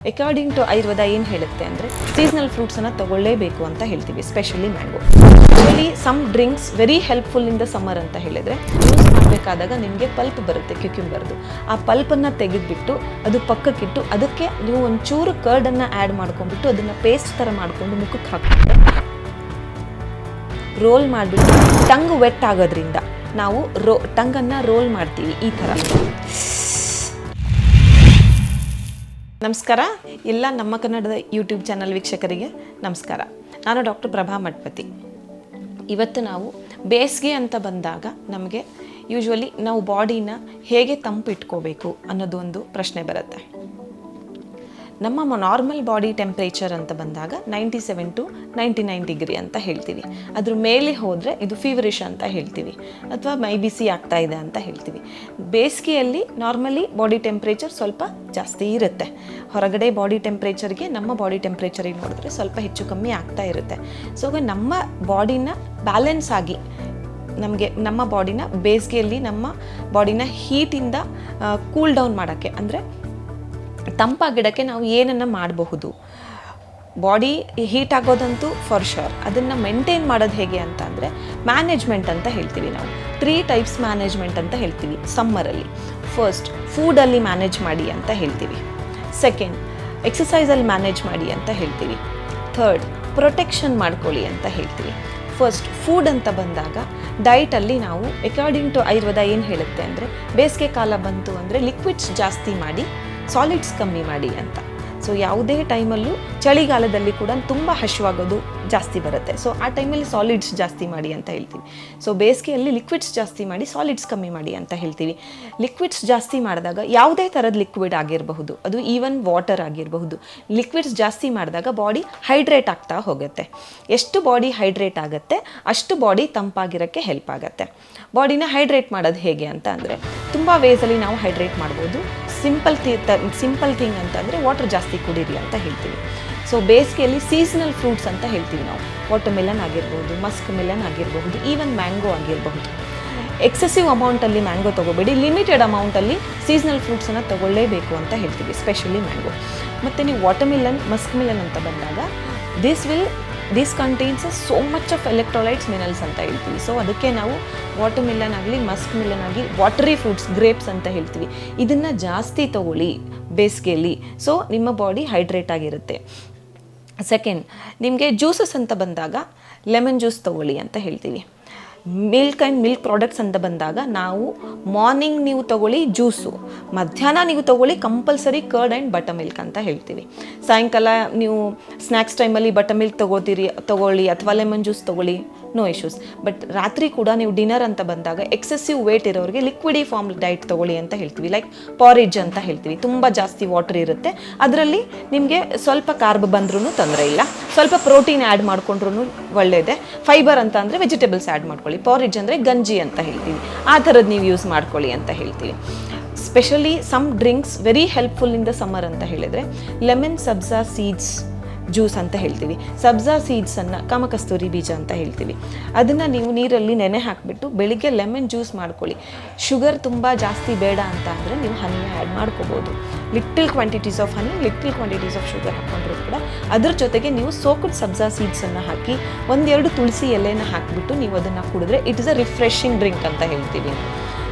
According to Ayurveda ಏನು ಹೇಳುತ್ತೆ ಅಂದರೆ ಸೀಸನಲ್ ಫ್ರೂಟ್ಸನ್ನು ತಗೊಳ್ಳೇಬೇಕು ಅಂತ ಹೇಳ್ತೀವಿ specially mango actually some drinks very helpful in the summer ಅಂತ ಹೇಳಿದರೆ ಯೂಸ್ ಮಾಡಬೇಕಾದಾಗ ನಿಮಗೆ ಪಲ್ಪ್ ಬರುತ್ತೆ ಕ್ಯುಕ್ಯುಂಬರ್ದು ಆ ಪಲ್ಪನ್ನು ತೆಗೆದುಬಿಟ್ಟು ಅದು ಪಕ್ಕಕ್ಕಿಟ್ಟು ಅದಕ್ಕೆ ನೀವು ಒಂಚೂರು ಕರ್ಡನ್ನು ಆ್ಯಡ್ ಮಾಡ್ಕೊಂಡ್ಬಿಟ್ಟು ಅದನ್ನು ಪೇಸ್ಟ್ ಥರ ಮಾಡಿಕೊಂಡು ಮುಖಕ್ಕೆ ಹಾಕ್ಬಿಟ್ಟು ರೋಲ್ ಮಾಡಿಬಿಟ್ಟು ಟಂಗ್ ವೆಟ್ ಆಗೋದ್ರಿಂದ ನಾವು ರೋ ಟಂಗನ್ನು ರೋಲ್ ಮಾಡ್ತೀವಿ ಈ ಥರ. ನಮಸ್ಕಾರ. ಎಲ್ಲ ನಮ್ಮ ಕನ್ನಡದ ಯೂಟ್ಯೂಬ್ ಚಾನಲ್ ವೀಕ್ಷಕರಿಗೆ ನಮಸ್ಕಾರ. ನಾನು ಡಾಕ್ಟರ್ ಪ್ರಭಾ ಮಠಪತಿ ಇವತ್ತು ನಾವು ಬೇಸಿಗೆ ಅಂತ ಬಂದಾಗ ನಮಗೆ ಯೂಶ್ವಲಿ ನಾವು ಬಾಡಿನ ಹೇಗೆ ತಂಪು ಇಟ್ಕೋಬೇಕು ಅನ್ನೋದು ಒಂದು ಪ್ರಶ್ನೆ ಬರುತ್ತೆ. ನಮ್ಮ ನಾರ್ಮಲ್ ಬಾಡಿ ಟೆಂಪ್ರೇಚರ್ ಅಂತ ಬಂದಾಗ ninety seven to ninety nine degree ಅಂತ ಹೇಳ್ತೀವಿ. ಅದ್ರ ಮೇಲೆ ಹೋದರೆ ಇದು ಫೀವರಿಶ್ ಅಂತ ಹೇಳ್ತೀವಿ. ಅಥವಾ ಮೈ ಬಿಸಿ ಆಗ್ತಾ ಇದೆ ಅಂತ ಹೇಳ್ತೀವಿ. ಬೇಸಿಗೆಯಲ್ಲಿ ನಾರ್ಮಲಿ ಬಾಡಿ ಟೆಂಪ್ರೇಚರ್ ಸ್ವಲ್ಪ ಜಾಸ್ತಿ ಇರುತ್ತೆ. ಹೊರಗಡೆ ಬಾಡಿ ಟೆಂಪ್ರೇಚರ್ಗೆ ನಮ್ಮ ಬಾಡಿ ಟೆಂಪ್ರೇಚರಿಗೆ ನೋಡಿದ್ರೆ ಸ್ವಲ್ಪ ಹೆಚ್ಚು ಕಮ್ಮಿ ಆಗ್ತಾ ಇರುತ್ತೆ. ಸೊ ನಮ್ಮ ಬಾಡಿನ ಬ್ಯಾಲೆನ್ಸ್ ಆಗಿ ನಮಗೆ ನಮ್ಮ ಬಾಡಿನ ಬೇಸಿಗೆಯಲ್ಲಿ ನಮ್ಮ ಬಾಡಿನ ಹೀಟಿಂದ ಕೂಲ್ ಡೌನ್ ಮಾಡೋಕ್ಕೆ, ಅಂದರೆ ತಂಪಾಗಿಡಕ್ಕೆ ನಾವು ಏನನ್ನು ಮಾಡಬಹುದು. ಬಾಡಿ ಹೀಟ್ ಆಗೋದಂತೂ ಫಾರ್ ಶೋರ್ ಅದನ್ನು ಮೇಂಟೈನ್ ಮಾಡೋದು ಹೇಗೆ ಅಂತ ಅಂದರೆ ಮ್ಯಾನೇಜ್ಮೆಂಟ್ ಅಂತ ಹೇಳ್ತೀವಿ ನಾವು. ತ್ರೀ ಟೈಪ್ಸ್ ಮ್ಯಾನೇಜ್ಮೆಂಟ್ ಅಂತ ಹೇಳ್ತೀವಿ ಸಮ್ಮರಲ್ಲಿ ಫಸ್ಟ್ ಫೂಡಲ್ಲಿ ಮ್ಯಾನೇಜ್ ಮಾಡಿ ಅಂತ ಹೇಳ್ತೀವಿ. ಸೆಕೆಂಡ್ ಎಕ್ಸಸೈಸಲ್ಲಿ ಮ್ಯಾನೇಜ್ ಮಾಡಿ ಅಂತ ಹೇಳ್ತೀವಿ. ಥರ್ಡ್ ಪ್ರೊಟೆಕ್ಷನ್ ಮಾಡ್ಕೊಳ್ಳಿ ಅಂತ ಹೇಳ್ತೀವಿ. ಫಸ್ಟ್ ಫುಡ್ ಅಂತ ಬಂದಾಗ ಡಯಟಲ್ಲಿ ನಾವು ಅಕಾರ್ಡಿಂಗ್ ಟು ಆಯುರ್ವೇದ ಏನು ಹೇಳುತ್ತೆ ಅಂದರೆ ಬೇಸಿಗೆ ಕಾಲ ಬಂತು ಅಂದರೆ ಲಿಕ್ವಿಡ್ಸ್ ಜಾಸ್ತಿ ಮಾಡಿ ಸಾಲಿಡ್ಸ್ ಕಮ್ಮಿ ಮಾಡಿ ಅಂತ. ಸೊ ಯಾವುದೇ ಟೈಮಲ್ಲೂ ಚಳಿಗಾಲದಲ್ಲಿ ಕೂಡ ತುಂಬ ಹಶ್ವಾಗೋದು ಜಾಸ್ತಿ ಬರುತ್ತೆ. ಸೊ ಆ ಟೈಮಲ್ಲಿ ಸಾಲಿಡ್ಸ್ ಜಾಸ್ತಿ ಮಾಡಿ ಅಂತ ಹೇಳ್ತೀವಿ. ಸೊ ಬೇಸಿಗೆಯಲ್ಲಿ ಲಿಕ್ವಿಡ್ಸ್ ಜಾಸ್ತಿ ಮಾಡಿ ಸಾಲಿಡ್ಸ್ ಕಮ್ಮಿ ಮಾಡಿ ಅಂತ ಹೇಳ್ತೀವಿ. ಲಿಕ್ವಿಡ್ಸ್ ಜಾಸ್ತಿ ಮಾಡಿದಾಗ ಯಾವುದೇ ಥರದ ಲಿಕ್ವಿಡ್ ಆಗಿರಬಹುದು. ಅದು ಈವನ್ ವಾಟರ್ ಆಗಿರಬಹುದು. ಲಿಕ್ವಿಡ್ಸ್ ಜಾಸ್ತಿ ಮಾಡಿದಾಗ ಬಾಡಿ ಹೈಡ್ರೇಟ್ ಆಗ್ತಾ ಹೋಗುತ್ತೆ. ಎಷ್ಟು ಬಾಡಿ ಹೈಡ್ರೇಟ್ ಆಗುತ್ತೆ, ಅಷ್ಟು ಬಾಡಿ ತಂಪಾಗಿರೋಕ್ಕೆ ಹೆಲ್ಪ್ ಆಗುತ್ತೆ. ಬಾಡಿನ ಹೈಡ್ರೇಟ್ ಮಾಡೋದು ಹೇಗೆ ಅಂತ ಅಂದರೆ, ತುಂಬ ವೇಸಲ್ಲಿ ನಾವು ಹೈಡ್ರೇಟ್ ಮಾಡ್ಬೋದು. ಸಿಂಪಲ್ ತಿ ಸಿಂಪಲ್ ಥಿಂಗ್ ಅಂತಂದರೆ ವಾಟರ್ ಜಾಸ್ತಿ ಕುಡೀರಿ ಅಂತ ಹೇಳ್ತೀವಿ. ಸೊ ಬೇಸಿಗೆಯಲ್ಲಿ ಸೀಸನಲ್ ಫ್ರೂಟ್ಸ್ ಅಂತ ಹೇಳ್ತೀವಿ ನಾವು. ವಾಟರ್ ಮೆಲನ್ ಆಗಿರ್ಬೋದು ಮಸ್ಕ್ ಮೆಲನ್ ಆಗಿರಬಹುದು ಈವನ್ ಮ್ಯಾಂಗೋ ಆಗಿರಬಹುದು ಎಕ್ಸೆಸಿವ್ ಅಮೌಂಟಲ್ಲಿ ಮ್ಯಾಂಗೋ ತೊಗೋಬೇಡಿ ಲಿಮಿಟೆಡ್ ಅಮೌಂಟಲ್ಲಿ ಸೀಸನಲ್ ಫ್ರೂಟ್ಸನ್ನು ತೊಗೊಳ್ಳೇಬೇಕು ಅಂತ ಹೇಳ್ತೀವಿ ಸ್ಪೆಷಲಿ ಮ್ಯಾಂಗೋ ಮತ್ತು ನೀವು ವಾಟರ್ ಮಿಲನ್ ಮಸ್ಕ್ ಮಿಲನ್ ಅಂತ ಬಂದಾಗ this will this contains so much of electrolytes minerals ಅಂತ ಹೇಳ್ತೀವಿ. ಸೊ ಅದಕ್ಕೆ ನಾವು ವಾಟರ್ ಮಿಲನ್ ಆಗಲಿ ಮಸ್ಕ್ ಮಿಲನ್ ಆಗಲಿ ವಾಟರಿ ಫ್ರೂಟ್ಸ್ ಗ್ರೇಪ್ಸ್ ಅಂತ ಹೇಳ್ತೀವಿ. ಇದನ್ನು ಜಾಸ್ತಿ ತಗೊಳ್ಳಿ ಬೇಸಿಗೆಯಲ್ಲಿ ಸೊ ನಿಮ್ಮ ಬಾಡಿ ಹೈಡ್ರೇಟ್ ಆಗಿರುತ್ತೆ. ಸೆಕೆಂಡ್ ನಿಮಗೆ ಜ್ಯೂಸಸ್ ಅಂತ ಬಂದಾಗ ಲೆಮನ್ ಜ್ಯೂಸ್ ತಗೊಳ್ಳಿ ಅಂತ ಹೇಳ್ತೀವಿ. ಮಿಲ್ಕ್ ಆ್ಯಂಡ್ ಮಿಲ್ಕ್ ಪ್ರಾಡಕ್ಟ್ಸ್ ಅಂತ ಬಂದಾಗ ನಾವು ಮಾರ್ನಿಂಗ್ ನೀವು ತಗೊಳ್ಳಿ ಜ್ಯೂಸು ಮಧ್ಯಾಹ್ನ ನೀವು ತಗೊಳ್ಳಿ compulsory curd and butter milk ಅಂತ ಹೇಳ್ತೀವಿ. ಸಾಯಂಕಾಲ ನೀವು ಸ್ನ್ಯಾಕ್ಸ್ ಟೈಮಲ್ಲಿ ಬಟರ್ ಮಿಲ್ಕ್ ತಗೋತೀರಿ, ತಗೊಳ್ಳಿ ಅಥವಾ ಲೆಮನ್ ಜ್ಯೂಸ್ ತಗೊಳ್ಳಿ. No issues. ಬಟ್ ರಾತ್ರಿ ಕೂಡ ನೀವು ಡಿನ್ನರ್ ಅಂತ ಬಂದಾಗ ಎಕ್ಸೆಸಿವ್ ವೇಟ್ ಇರೋರಿಗೆ ಲಿಕ್ವಿಡಿ ಫಾರ್ಮ್ ಡೈಟ್ ತಗೊಳ್ಳಿ ಅಂತ ಹೇಳ್ತೀವಿ. ಲೈಕ್ ಪಾರಿಜ್ ಅಂತ ಹೇಳ್ತೀವಿ. ತುಂಬ ಜಾಸ್ತಿ ವಾಟರ್ ಇರುತ್ತೆ. ಅದರಲ್ಲಿ ನಿಮಗೆ ಸ್ವಲ್ಪ ಕಾರ್ಬ್ ಬಂದ್ರೂ ತೊಂದರೆ ಇಲ್ಲ. ಸ್ವಲ್ಪ ಪ್ರೋಟೀನ್ ಆ್ಯಡ್ ಮಾಡ್ಕೊಂಡ್ರೂ ಒಳ್ಳೆಯದೇ ಫೈಬರ್ ಅಂತ ಅಂದರೆ ವೆಜಿಟೇಬಲ್ಸ್ ಆ್ಯಡ್ ಮಾಡ್ಕೊಳ್ಳಿ. ಪಾರಿಜ್ ಅಂದರೆ ಗಂಜಿ ಅಂತ ಹೇಳ್ತೀವಿ. ಆ ಥರದ್ದು ನೀವು ಯೂಸ್ ಮಾಡ್ಕೊಳ್ಳಿ ಅಂತ ಹೇಳ್ತೀವಿ. Specially some drinks very helpful in the summer ಅಂತ ಹೇಳಿದರೆ ಲೆಮನ್ ಸಬ್ಸಾ ಸೀಡ್ಸ್ ಜ್ಯೂಸ್ ಅಂತ ಹೇಳ್ತೀವಿ. ಸಬ್ಜಾ ಸೀಡ್ಸನ್ನು ಕಾಮಕಸ್ತೂರಿ ಬೀಜ ಅಂತ ಹೇಳ್ತೀವಿ. ಅದನ್ನು ನೀವು ನೀರಲ್ಲಿ ನೆನೆ ಹಾಕಿಬಿಟ್ಟು ಬೆಳಿಗ್ಗೆ ಲೆಮನ್ ಜ್ಯೂಸ್ ಮಾಡ್ಕೊಳ್ಳಿ. ಶುಗರ್ ತುಂಬ ಜಾಸ್ತಿ ಬೇಡ ಅಂತ ಅಂದರೆ ನೀವು ಹನಿ ಆ್ಯಡ್ ಮಾಡ್ಕೋಬೋದು. Little quantities of honey little quantities of sugar ಹಾಕೊಂಡ್ರು ಕೂಡ ಅದ್ರ ಜೊತೆಗೆ ನೀವು ಸೋಕಡ್ ಸಬ್ಜಾ ಸೀಡ್ಸನ್ನು ಹಾಕಿ ಒಂದೆರಡು ತುಳಸಿ ಎಲೆನ ಹಾಕಿಬಿಟ್ಟು ನೀವು ಅದನ್ನು ಕುಡಿದ್ರೆ it is a refreshing drink ಅಂತ ಹೇಳ್ತೀವಿ.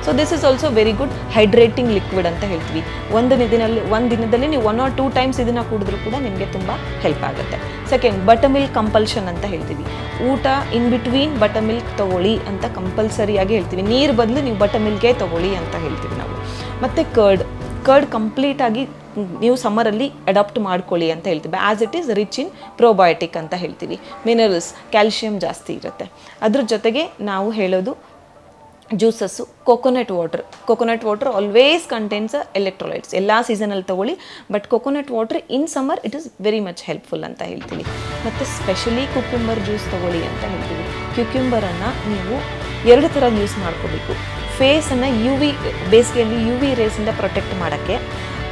So this is also very good hydrating liquid ಅಂತ ಹೇಳ್ತೀವಿ. ಒಂದು ದಿನದಲ್ಲಿ ಒಂದು ದಿನದಲ್ಲಿ ನೀವು ಒನ್ ಆರ್ ಟೂ ಟೈಮ್ಸ್ ಇದನ್ನು ಕುಡಿದ್ರೂ ಕೂಡ ನಿಮಗೆ ತುಂಬ ಹೆಲ್ಪ್ ಆಗುತ್ತೆ. ಸೆಕೆಂಡ್ ಬಟರ್ ಮಿಲ್ಕ್ ಕಂಪಲ್ಷನ್ ಅಂತ ಹೇಳ್ತೀವಿ. ಊಟ ಇನ್ ಬಿಟ್ವೀನ್ ಬಟರ್ ಮಿಲ್ಕ್ ತೊಗೊಳ್ಳಿ ಅಂತ ಕಂಪಲ್ಸರಿಯಾಗಿ ಹೇಳ್ತೀವಿ. ನೀರು ಬದಲು ನೀವು ಬಟರ್ ಮಿಲ್ಕೇ ತೊಗೊಳ್ಳಿ ಅಂತ ಹೇಳ್ತೀವಿ ನಾವು. ಮತ್ತು ಕರ್ಡ್ ಕರ್ಡ್ ಕಂಪ್ಲೀಟಾಗಿ ನೀವು ಸಮ್ಮರಲ್ಲಿ ಅಡಾಪ್ಟ್ ಮಾಡ್ಕೊಳ್ಳಿ ಅಂತ ಹೇಳ್ತೀವಿ. As it is rich in probiotic ಅಂತ ಹೇಳ್ತೀವಿ. ಮಿನರಲ್ಸ್ ಕ್ಯಾಲ್ಶಿಯಂ ಜಾಸ್ತಿ ಇರುತ್ತೆ. ಅದ್ರ ಜೊತೆಗೆ ನಾವು ಹೇಳೋದು juices coconut water coconut water always contains electrolytes ಎಲ್ಲ ಸೀಸನಲ್ಲಿ ತೊಗೊಳ್ಳಿ but coconut water in summer it is very much helpful ಅಂತ ಹೇಳ್ತೀವಿ ಮತ್ತು ಸ್ಪೆಷಲಿ ಕುಕ್ಯುಂಬರ್ ಜ್ಯೂಸ್ ತೊಗೊಳ್ಳಿ ಅಂತ ಹೇಳ್ತೀವಿ ಕ್ಯುಕ್ಯುಂಬರನ್ನು ನೀವು ಎರಡು ಥರ ಯೂಸ್ ಮಾಡ್ಕೋಬೇಕು. ಫೇಸನ್ನು ಯು ವಿ ಬೇಸಿಗೆಯಲ್ಲಿ ಯು ವಿ ರೇಸಿಂದ ಪ್ರೊಟೆಕ್ಟ್ ಮಾಡೋಕ್ಕೆ.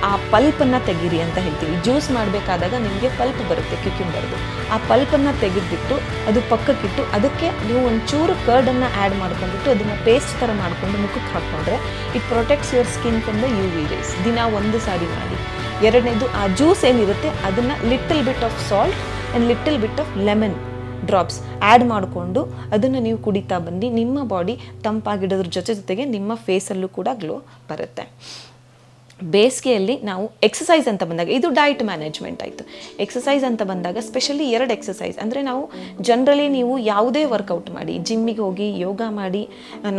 ಆ ಪಲ್ಪನ್ನು ತೆಗೀರಿ ಅಂತ ಹೇಳ್ತೀವಿ. ಜ್ಯೂಸ್ ಮಾಡಬೇಕಾದಾಗ ನಿಮಗೆ ಪಲ್ಪ್ ಬರುತ್ತೆ ಕ್ಯುಕ್ಯುಂಬರ್ದು. ಆ ಪಲ್ಪನ್ನು ತೆಗೆದುಬಿಟ್ಟು ಅದು ಪಕ್ಕಕ್ಕಿಟ್ಟು ಅದಕ್ಕೆ ನೀವು ಒಂಚೂರು ಕರ್ಡನ್ನು ಆ್ಯಡ್ ಮಾಡ್ಕೊಂಡ್ಬಿಟ್ಟು ಅದನ್ನು ಪೇಸ್ಟ್ ಥರ ಮಾಡಿಕೊಂಡು ಮುಖಕ್ಕೆ ಹಾಕ್ಕೊಂಡ್ರೆ it protects your skin from the U V rays ದಿನ ಒಂದು ಸಾರಿ ಮಾಡಿ. ಎರಡನೇದು ಆ ಜ್ಯೂಸ್ ಏನಿರುತ್ತೆ ಅದನ್ನು little bit of salt and little bit of lemon drops add ಮಾಡಿಕೊಂಡು ಅದನ್ನು ನೀವು ಕುಡಿತಾ ಬನ್ನಿ. ನಿಮ್ಮ ಬಾಡಿ ತಂಪಾಗಿಡೋದ್ರ ಜೊತೆ ಜೊತೆಗೆ ನಿಮ್ಮ ಫೇಸಲ್ಲೂ ಕೂಡ ಗ್ಲೋ ಬರುತ್ತೆ. ಬೇಸಿಗೆಯಲ್ಲಿ ನಾವು ಎಕ್ಸಸೈಸ್ ಅಂತ ಬಂದಾಗ, ಇದು ಡಯಟ್ ಮ್ಯಾನೇಜ್ಮೆಂಟ್ ಆಯಿತು. ಎಕ್ಸಸೈಸ್ ಅಂತ ಬಂದಾಗ ಸ್ಪೆಷಲಿ ಎರಡು ಎಕ್ಸಸೈಸ್ ಅಂದರೆ ನಾವು ಜನರಲಿ ನೀವು ಯಾವುದೇ ವರ್ಕೌಟ್ ಮಾಡಿ ಜಿಮ್ಮಿಗೆ ಹೋಗಿ, ಯೋಗ ಮಾಡಿ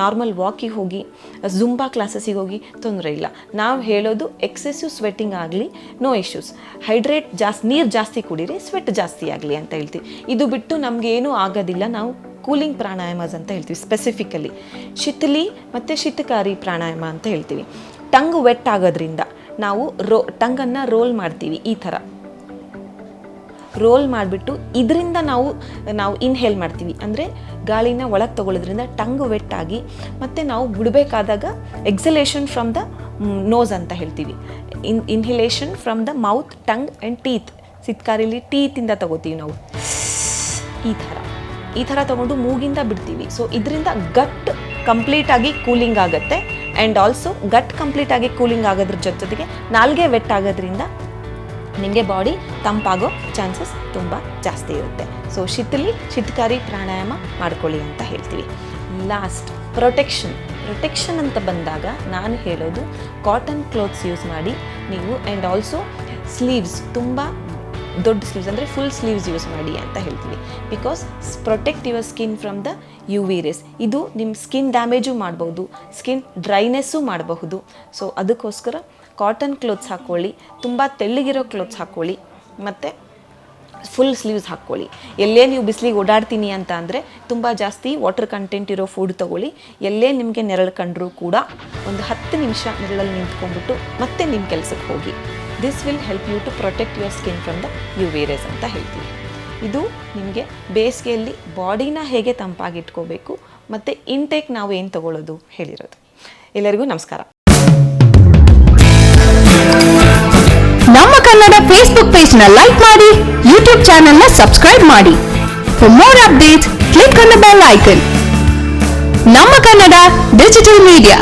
ನಾರ್ಮಲ್ ವಾಕಿಗೆ ಹೋಗಿ ಜುಂಬಾ ಕ್ಲಾಸಸ್ಸಿಗೆ ಹೋಗಿ, ತೊಂದರೆ ಇಲ್ಲ. ನಾವು ಹೇಳೋದು ಎಕ್ಸೆಸಿವ್ ಸ್ವೆಟ್ಟಿಂಗ್ ಆಗಲಿ ನೋ ಇಶ್ಯೂಸ್ ಹೈಡ್ರೇಟ್ ಜಾಸ್ತಿ ನೀರು ಜಾಸ್ತಿ ಕುಡೀರಿ ಸ್ವೆಟ್ ಜಾಸ್ತಿ ಆಗಲಿ ಅಂತ ಹೇಳ್ತೀವಿ. ಇದು ಬಿಟ್ಟು ನಮಗೇನೂ ಆಗೋದಿಲ್ಲ, ನಾವು ಕೂಲಿಂಗ್ ಪ್ರಾಣಾಯಾಮಸ್ ಅಂತ ಹೇಳ್ತೀವಿ ಸ್ಪೆಸಿಫಿಕಲಿ ಶಿಥಿಲಿ ಮತ್ತು ಶಿತಕಾರಿ ಪ್ರಾಣಾಯಾಮ ಅಂತ ಹೇಳ್ತೀವಿ. ಟಂಗ್ ವೆಟ್ ಆಗೋದ್ರಿಂದ ನಾವು ರೋ, ಟಂಗನ್ನು ರೋಲ್ ಮಾಡ್ತೀವಿ ಈ ಥರ. ರೋಲ್ ಮಾಡಿಬಿಟ್ಟು ಇದರಿಂದ ನಾವು ನಾವು ಇನ್ಹೇಲ್ ಮಾಡ್ತೀವಿ. ಅಂದರೆ ಗಾಳಿನ ಒಳಗೆ ತಗೊಳ್ಳೋದ್ರಿಂದ ಟಂಗ್ ವೆಟ್ ಆಗಿ ಮತ್ತು ನಾವು ಬಿಡಬೇಕಾದಾಗ ಎಕ್ಸಲೇಷನ್ ಫ್ರಮ್ ದ ನೋಸ್ ಅಂತ ಹೇಳ್ತೀವಿ. In inhalation from the mouth tongue and teeth ಸಿತ್ಕಾರಿಲಿ ಟೀತಿಂದ ತಗೋತೀವಿ ನಾವು. ಈ ಥರ. ಈ ಥರ ತಗೊಂಡು ಮೂಗಿಂದ ಬಿಡ್ತೀವಿ. ಸೊ ಇದರಿಂದ ಗಟ್ ಕಂಪ್ಲೀಟಾಗಿ ಕೂಲಿಂಗ್ ಆಗುತ್ತೆ. ಆ್ಯಂಡ್ ಆಲ್ಸೋ ಗಟ್ ಕಂಪ್ಲೀಟಾಗಿ ಕೂಲಿಂಗ್ ಆಗೋದ್ರ ಜೊತೆ ಜೊತೆಗೆ ನಾಲ್ಗೆ ವೆಟ್ ಆಗೋದ್ರಿಂದ ನಿಮಗೆ ಬಾಡಿ ತಂಪಾಗೋ ಚಾನ್ಸಸ್ ತುಂಬ ಜಾಸ್ತಿ ಇರುತ್ತೆ. ಸೊ ಶಿಥಿಲಿ ಶಿತ್ಕಾರಿ ಪ್ರಾಣಾಯಾಮ ಮಾಡ್ಕೊಳ್ಳಿ ಅಂತ ಹೇಳ್ತೀವಿ. ಲಾಸ್ಟ್ ಪ್ರೊಟೆಕ್ಷನ್ ಪ್ರೊಟೆಕ್ಷನ್ ಅಂತ ಬಂದಾಗ ನಾನು ಹೇಳೋದು ಕಾಟನ್ ಕ್ಲೋತ್ಸ್ ಯೂಸ್ ಮಾಡಿ ನೀವು ಆ್ಯಂಡ್ ಆಲ್ಸೋ ಸ್ಲೀವ್ಸ್ ತುಂಬ ದೊಡ್ಡ ಸ್ಲೀವ್ಸ್ ಅಂದರೆ ಫುಲ್ ಸ್ಲೀವ್ಸ್ ಯೂಸ್ ಮಾಡಿ ಅಂತ ಹೇಳ್ತೀನಿ. Because protect your skin from the U V rays ಇದು ನಿಮ್ಮ ಸ್ಕಿನ್ ಡ್ಯಾಮೇಜು ಮಾಡ್ಬೋದು ಸ್ಕಿನ್ ಡ್ರೈನೆಸ್ಸು ಮಾಡಬಹುದು. ಸೊ ಅದಕ್ಕೋಸ್ಕರ ಕಾಟನ್ ಕ್ಲೋತ್ಸ್ ಹಾಕ್ಕೊಳ್ಳಿ ತುಂಬ ತೆಳ್ಳಗಿರೋ ಕ್ಲೋತ್ಸ್ ಹಾಕ್ಕೊಳ್ಳಿ ಮತ್ತು ಫುಲ್ ಸ್ಲೀವ್ಸ್ ಹಾಕ್ಕೊಳ್ಳಿ ಎಲ್ಲೇ ನೀವು ಬಿಸಿಲಿಗೆ ಓಡಾಡ್ತೀನಿ ಅಂತ ಅಂದರೆ ತುಂಬ ಜಾಸ್ತಿ ವಾಟರ್ ಕಂಟೆಂಟ್ ಇರೋ ಫುಡ್ ತೊಗೊಳ್ಳಿ. ಎಲ್ಲೇ ನಿಮಗೆ ನೆರಳು ಕಂಡರೂ ಕೂಡ ಒಂದು ಹತ್ತು ನಿಮಿಷ ನೆರಳಲ್ಲಿ ನಿಂತ್ಕೊಂಡ್ಬಿಟ್ಟು ಮತ್ತೆ ನಿಮ್ಮ ಕೆಲಸಕ್ಕೆ ಹೋಗಿ. This will help you to protect your skin from the U V rays ಅಂತ ಹೇಳ್ತೀವಿ. ಇದು ನಿಮಗೆ ಬೇಸಿಗೆಯಲ್ಲಿ ಬಾಡಿನ ಹೇಗೆ ತಂಪಾಗಿಟ್ಕೋಬೇಕು ಮತ್ತು ಇಂಟೇಕ್ ನಾವು ಏನು ತಗೊಳ್ಳೋದು ಹೇಳಿರೋದು. ಎಲ್ಲರಿಗೂ ನಮಸ್ಕಾರ. ನಮ್ಮ ಕನ್ನಡ ಫೇಸ್ಬುಕ್ ಪೇಜ್ನ ಲೈಕ್ ಮಾಡಿ ಯೂಟ್ಯೂಬ್ ಚಾನೆಲ್ನ ಸಬ್ಸ್ಕ್ರೈಬ್ ಮಾಡಿ. For more updates click on the bell icon ನಮ್ಮ ಕನ್ನಡ ಡಿಜಿಟಲ್ ಮೀಡಿಯಾ